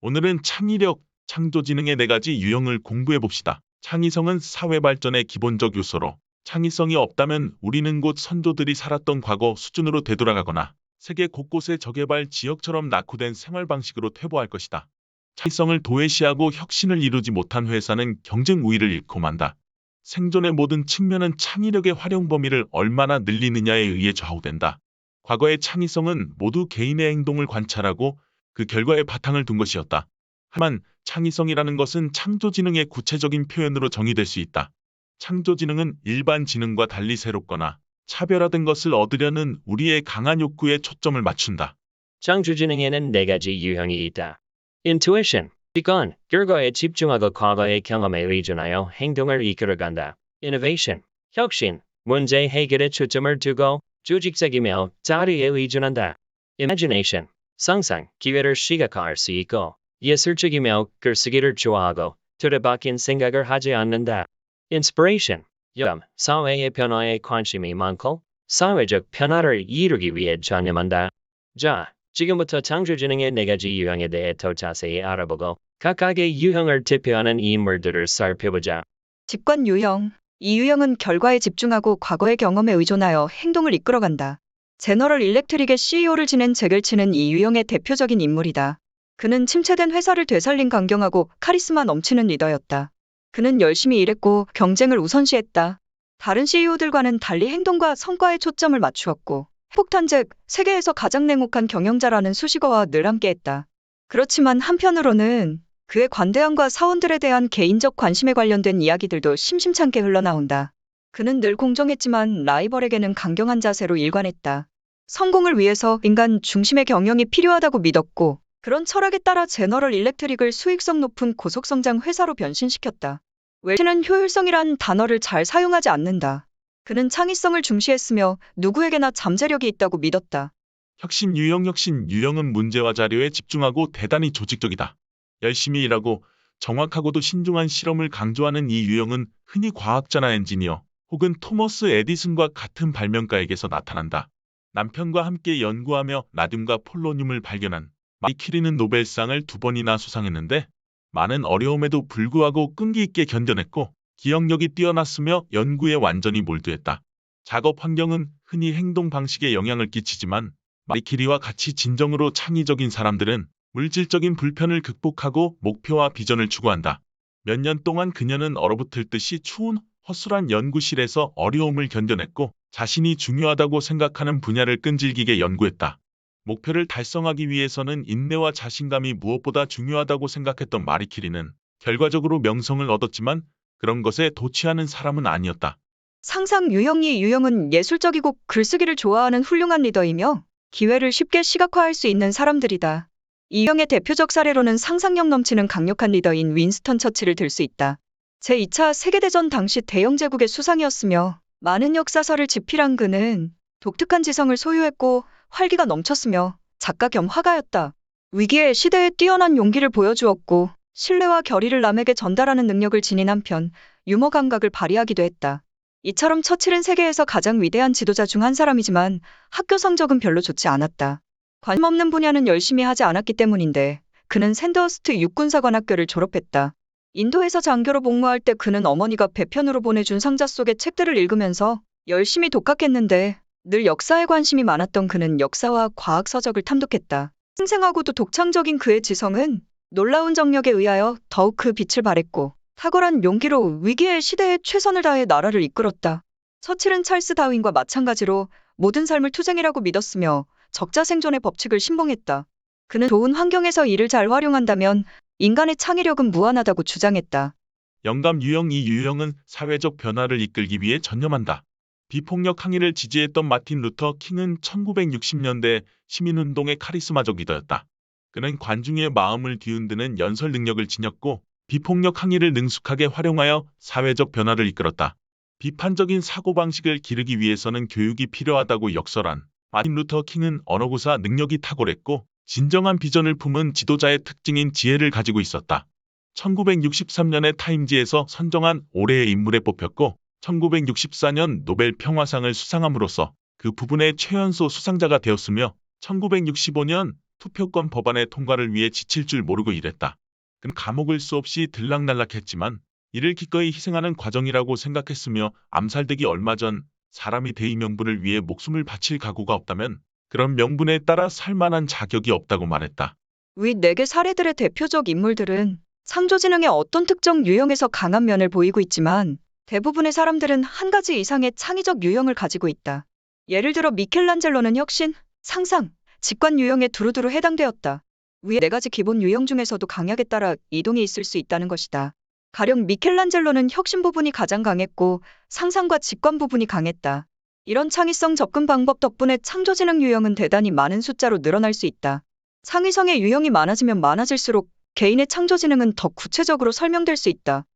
오늘은 창의력, 창조지능의 네 가지 유형을 공부해 봅시다. 창의성은 사회 발전의 기본적 요소로 창의성이 없다면 우리는 곧 선조들이 살았던 과거 수준으로 되돌아가거나 세계 곳곳의 저개발 지역처럼 낙후된 생활 방식으로 퇴보할 것이다. 창의성을 도외시하고 혁신을 이루지 못한 회사는 경쟁 우위를 잃고 만다. 생존의 모든 측면은 창의력의 활용 범위를 얼마나 늘리느냐에 의해 좌우된다. 과거의 창의성은 모두 개인의 행동을 관찰하고 그 결과에 바탕을 둔 것이었다. 하지만 창의성이라는 것은 창조지능의 구체적인 표현으로 정의될 수 있다. 창조지능은 일반 지능과 달리 새롭거나 차별화된 것을 얻으려는 우리의 강한 욕구에 초점을 맞춘다. 창조지능에는 네 가지 유형이 있다. Intuition. 이건 결과에 집중하고 과거의 경험에 의존하여 행동을 이끌어간다. Innovation. 혁신. 문제 해결에 초점을 두고 조직적이며 자리에 의존한다. Imagination. 상상, 기회를 시각화할 수 있고 예술적이며 글쓰기를 좋아하고 틀에박힌 생각을 하지 않는다. Inspiration. 영, 사회의 변화에 관심이 많고 사회적 변화를 이루기 위해 전념한다. 자, 지금부터 창조지능의 네 가지 유형에 대해 더 자세히 알아보고 각각의 유형을 대표하는 인물들을 살펴보자. 직관 유형. 이 유형은 결과에 집중하고 과거의 경험에 의존하여 행동을 이끌어간다. 제너럴 일렉트릭의 CEO를 지낸 제겔치는 이 유형의 대표적인 인물이다. 그는 침체된 회사를 되살린 강경하고 카리스마 넘치는 리더였다. 그는 열심히 일했고 경쟁을 우선시했다. 다른 CEO들과는 달리 행동과 성과에 초점을 맞추었고 폭탄 즉 세계에서 가장 냉혹한 경영자라는 수식어와 늘 함께했다. 그렇지만 한편으로는 그의 관대함과 사원들에 대한 개인적 관심에 관련된 이야기들도 심심찮게 흘러나온다. 그는 늘 공정했지만 라이벌에게는 강경한 자세로 일관했다. 성공을 위해서 인간 중심의 경영이 필요하다고 믿었고 그런 철학에 따라 제너럴 일렉트릭을 수익성 높은 고속성장 회사로 변신시켰다. 웰시는 효율성이란 단어를 잘 사용하지 않는다. 그는 창의성을 중시했으며 누구에게나 잠재력이 있다고 믿었다. 혁신 유형 혁신 유형은 문제와 자료에 집중하고 대단히 조직적이다. 열심히 일하고 정확하고도 신중한 실험을 강조하는 이 유형은 흔히 과학자나 엔지니어 혹은 토머스 에디슨과 같은 발명가에게서 나타난다. 남편과 함께 연구하며 나듐과 폴로늄을 발견한 마이키리는 노벨상을 두 번이나 수상했는데 많은 어려움에도 불구하고 끈기 있게 견뎌냈고 기억력이 뛰어났으며 연구에 완전히 몰두했다. 작업 환경은 흔히 행동 방식에 영향을 끼치지만 마이키리와 같이 진정으로 창의적인 사람들은 물질적인 불편을 극복하고 목표와 비전을 추구한다. 몇 년 동안 그녀는 얼어붙을 듯이 추운 허술한 연구실에서 어려움을 견뎌냈고 자신이 중요하다고 생각하는 분야를 끈질기게 연구했다. 목표를 달성하기 위해서는 인내와 자신감이 무엇보다 중요하다고 생각했던 마리키리는 결과적으로 명성을 얻었지만 그런 것에 도취하는 사람은 아니었다. 상상 유형이 유형은 예술적이고 글쓰기를 좋아하는 훌륭한 리더이며 기회를 쉽게 시각화할 수 있는 사람들이다. 이 유형의 대표적 사례로는 상상력 넘치는 강력한 리더인 윈스턴 처칠을 들 수 있다. 제2차 세계대전 당시 대영 제국의 수상이었으며 많은 역사서를 집필한 그는 독특한 지성을 소유했고 활기가 넘쳤으며 작가 겸 화가였다. 위기에 시대에 뛰어난 용기를 보여주었고 신뢰와 결의를 남에게 전달하는 능력을 지닌 한편 유머 감각을 발휘하기도 했다. 이처럼 처칠은 세계에서 가장 위대한 지도자 중 한 사람이지만 학교 성적은 별로 좋지 않았다. 관심 없는 분야는 열심히 하지 않았기 때문인데 그는 샌더스트 육군사관학교를 졸업했다. 인도에서 장교로 복무할 때 그는 어머니가 배편으로 보내준 상자 속의 책들을 읽으면서 열심히 독학했는데 늘 역사에 관심이 많았던 그는 역사와 과학 서적을 탐독했다. 생생하고도 독창적인 그의 지성은 놀라운 정력에 의하여 더욱 그 빛을 발했고 탁월한 용기로 위기의 시대에 최선을 다해 나라를 이끌었다. 처칠은 찰스 다윈과 마찬가지로 모든 삶을 투쟁이라고 믿었으며 적자 생존의 법칙을 신봉했다. 그는 좋은 환경에서 이를 잘 활용한다면 인간의 창의력은 무한하다고 주장했다. 영감 유형 이 유형은 사회적 변화를 이끌기 위해 전념한다. 비폭력 항의를 지지했던 마틴 루터 킹은 1960년대 시민운동의 카리스마적 리더였다. 그는 관중의 마음을 뒤흔드는 연설 능력을 지녔고 비폭력 항의를 능숙하게 활용하여 사회적 변화를 이끌었다. 비판적인 사고방식을 기르기 위해서는 교육이 필요하다고 역설한 마틴 루터 킹은 언어구사 능력이 탁월했고 진정한 비전을 품은 지도자의 특징인 지혜를 가지고 있었다. 1963년에 타임지에서 선정한 올해의 인물에 뽑혔고 1964년 노벨 평화상을 수상함으로써 그 부분의 최연소 수상자가 되었으며 1965년 투표권 법안의 통과를 위해 지칠 줄 모르고 일했다. 그는 감옥을 수없이 들락날락했지만 이를 기꺼이 희생하는 과정이라고 생각했으며 암살되기 얼마 전 사람이 대의 명분을 위해 목숨을 바칠 각오가 없다면 그런 명분에 따라 살만한 자격이 없다고 말했다. 위 4개 사례들의 대표적 인물들은 창조지능의 어떤 특정 유형에서 강한 면을 보이고 있지만 대부분의 사람들은 한 가지 이상의 창의적 유형을 가지고 있다. 예를 들어 미켈란젤로는 혁신, 상상, 직관 유형에 두루두루 해당되었다. 위의 네 가지 기본 유형 중에서도 강약에 따라 이동이 있을 수 있다는 것이다. 가령 미켈란젤로는 혁신 부분이 가장 강했고 상상과 직관 부분이 강했다. 이런 창의성 접근 방법 덕분에 창조지능 유형은 대단히 많은 숫자로 늘어날 수 있다. 창의성의 유형이 많아지면 많아질수록 개인의 창조지능은 더 구체적으로 설명될 수 있다.